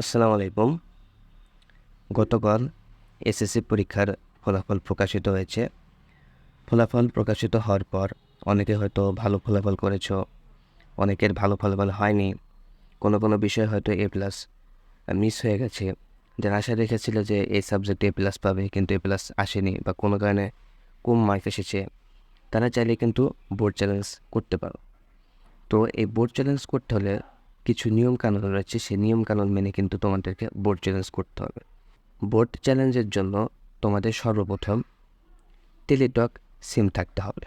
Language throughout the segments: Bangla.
আসসালামু আলাইকুম। গতকাল এসএসসি পরীক্ষার ফলাফল প্রকাশিত হয়েছে। ফলাফল প্রকাশিত হওয়ার পর অনেকে হয়তো ভালো ফলাফল করেছ, অনেকের ভালো ফলাফল হয়নি। কোনো কোনো বিষয় হয়তো এ প্লাস মিস হয়ে গেছে। যারা আশা রেখেছিল যে এই সাবজেক্টে এ প্লাস পাবে কিন্তু এ প্লাস আসেনি বা কোনো কারণে কম মার্ক এসেছে, তারা চাইলে কিন্তু বোর্ড চ্যালেঞ্জ করতে পারো। তো এই বোর্ড চ্যালেঞ্জ করতে হলে কিছু নিয়ম কানুন রয়েছে, সেই নিয়ম কানুন মেনে কিন্তু তোমাদেরকে বোর্ড চ্যালেঞ্জ করতে হবে। বোর্ড চ্যালেঞ্জের জন্য তোমাদের সর্বপ্রথম টেলিটক সিম থাকতে হবে।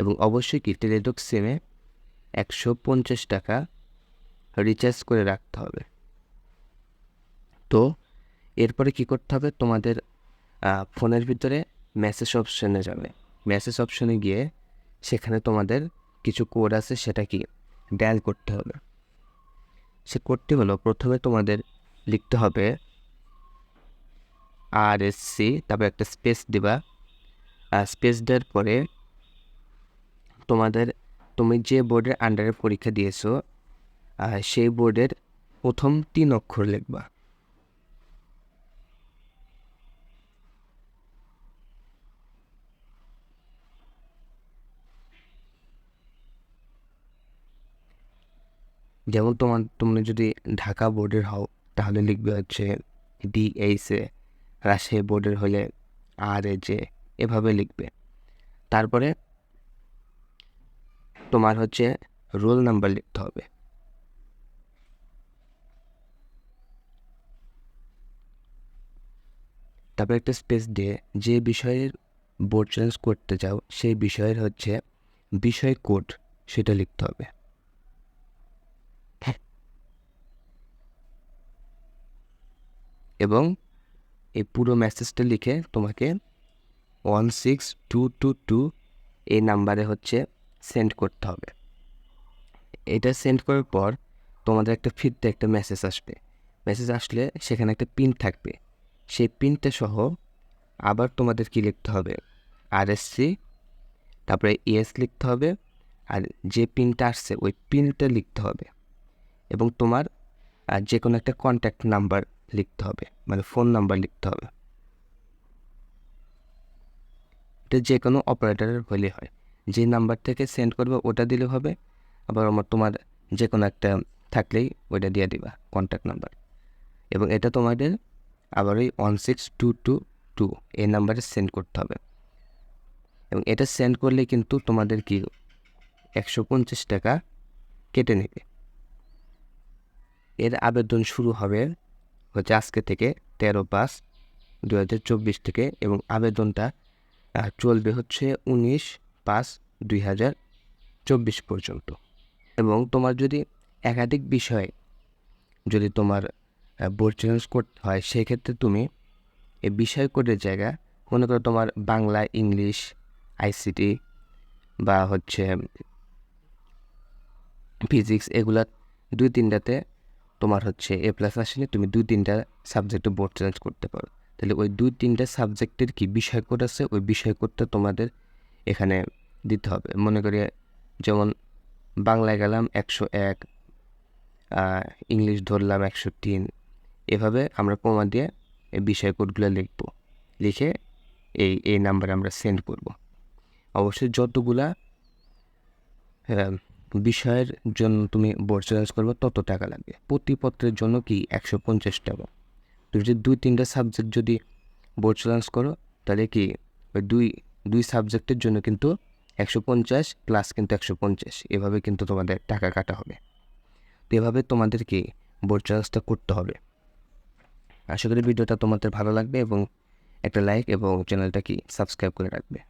এবং অবশ্যই কি টেলিটক সিমে একশো পঞ্চাশ টাকা রিচার্জ করে রাখতে হবে। তো এরপরে কি করতে হবে? তোমাদের ফোনের ভিতরে মেসেজ অপশনে যাবে। মেসেজ অপশনে গিয়ে সেখানে তোমাদের কিছু কোড আছে, সেটা কি ডায়াল করতে হবে। সে করতে হলো প্রথমে তোমাদের লিখতে হবে আর এস সি তারপর একটা স্পেস দেবা। আর স্পেস দেওয়ার পরে তোমাদের, তুমি যে বোর্ডের আন্ডারে পরীক্ষা দিয়েছ সেই বোর্ডের প্রথম তিন অক্ষর লিখবা। যেমন তোমার, তুমি যদি ঢাকা বোর্ডের হও, তাহলে লিখবে হচ্ছে ডিএইচে রাজশাহী বোর্ডের হলে আর এ জে এভাবে লিখবে। তারপরে তোমার হচ্ছে রোল নাম্বার লিখতে হবে। তারপরে একটা স্পেস দিয়ে যে বিষয়ের বোর্ড চেঞ্জ করতে চাও, সেই বিষয়ের হচ্ছে বিষয় কোড, সেটা লিখতে হবে। এবং এই পুরো মেসেজটা লিখে তোমাকে one six two two two এই নাম্বারে হচ্ছে সেন্ড করতে হবে। এটা সেন্ড করার পর তোমাদের একটা ফিরতে একটা মেসেজ আসবে। মেসেজ আসলে সেখানে একটা পিন থাকবে। সেই পিনটা সহ আবার তোমাদের কি লিখতে হবে আর এসসি তারপরে ইএস লিখতে হবে আর যে পিনটা আসছে ওই পিনটা লিখতে হবে। এবং তোমার যে কোনো একটা কন্ট্যাক্ট নাম্বার লিখতে হবে মানে ফোন নাম্বার লিখতে হবে। এটা যে কোনো অপারেটরের হলে হয়। যে নাম্বার থেকে সেন্ড করবে ওটা দিলে হবে, আবার আমার তোমার যে কোনো একটা থাকলেই ওইটা দিয়ে দিবা কন্ট্যাক্ট নাম্বার এবং এটা তোমাদের আবার ওই one six two two two এই নাম্বারে সেন্ড করতে হবে। এবং এটা সেন্ড করলে কিন্তু তোমাদের কি একশো পঞ্চাশ টাকা কেটে নেবে। এর আবেদন শুরু হবে হচ্ছে আজকে থেকে তেরো পাঁচ দু হাজার চব্বিশ থেকে এবং আবেদনটা চলবে হচ্ছে উনিশ পাঁচ দুই হাজার চব্বিশ পর্যন্ত। এবং তোমার যদি একাধিক বিষয় যদি তোমার বোর্ড চেঞ্জ করতে হয়, সেক্ষেত্রে তুমি এই বিষয় কোডের জায়গা, মনে করো তোমার বাংলা, ইংলিশ আইসিটি বা হচ্ছে ফিজিক্স এগুলা দুই তিনটাতে তোমার হচ্ছে এ প্লাস আসেনি তুমি দুই তিনটা সাবজেক্টে বোর্ড চেঞ্জ করতে পারো। তাহলে ওই দুই তিনটা সাবজেক্টের কি বিষয় কোড আছে? ওই বিষয় কোডটা তোমাদের এখানে দিতে হবে। মনে করি যেমন বাংলায় গেলাম একশো এক ইংলিশ ধরলাম একশো তিন এভাবে আমরা প্রমা দিয়ে এই বিষয় কোডগুলো লিখব। লিখে এই এই নাম্বারে আমরা সেন্ড করব। অবশ্যই যতগুলা আহ, বিষয়ের জন্য তুমি বোর্ড চেঞ্জ করবে, তত টাকা লাগবে। প্রতি পত্রের জন্য কি একশো পঞ্চাশ টাকা? তুমি যদি দুই, তিনটা সাবজেক্ট যদি বোর্ড চেঞ্জ করো, তাহলে কি ওই দুই দুই সাবজেক্টের জন্য কিন্তু একশো পঞ্চাশ প্লাস কিন্তু একশো পঞ্চাশ। এভাবে কিন্তু তোমাদের টাকা কাটা হবে। তো এভাবে তোমাদেরকে বোর্ড চেঞ্জটা করতে হবে। আশা করি ভিডিওটা তোমাদের ভালো লাগবে এবং একটা লাইক এবং চ্যানেলটা কি সাবস্ক্রাইব করে রাখবে।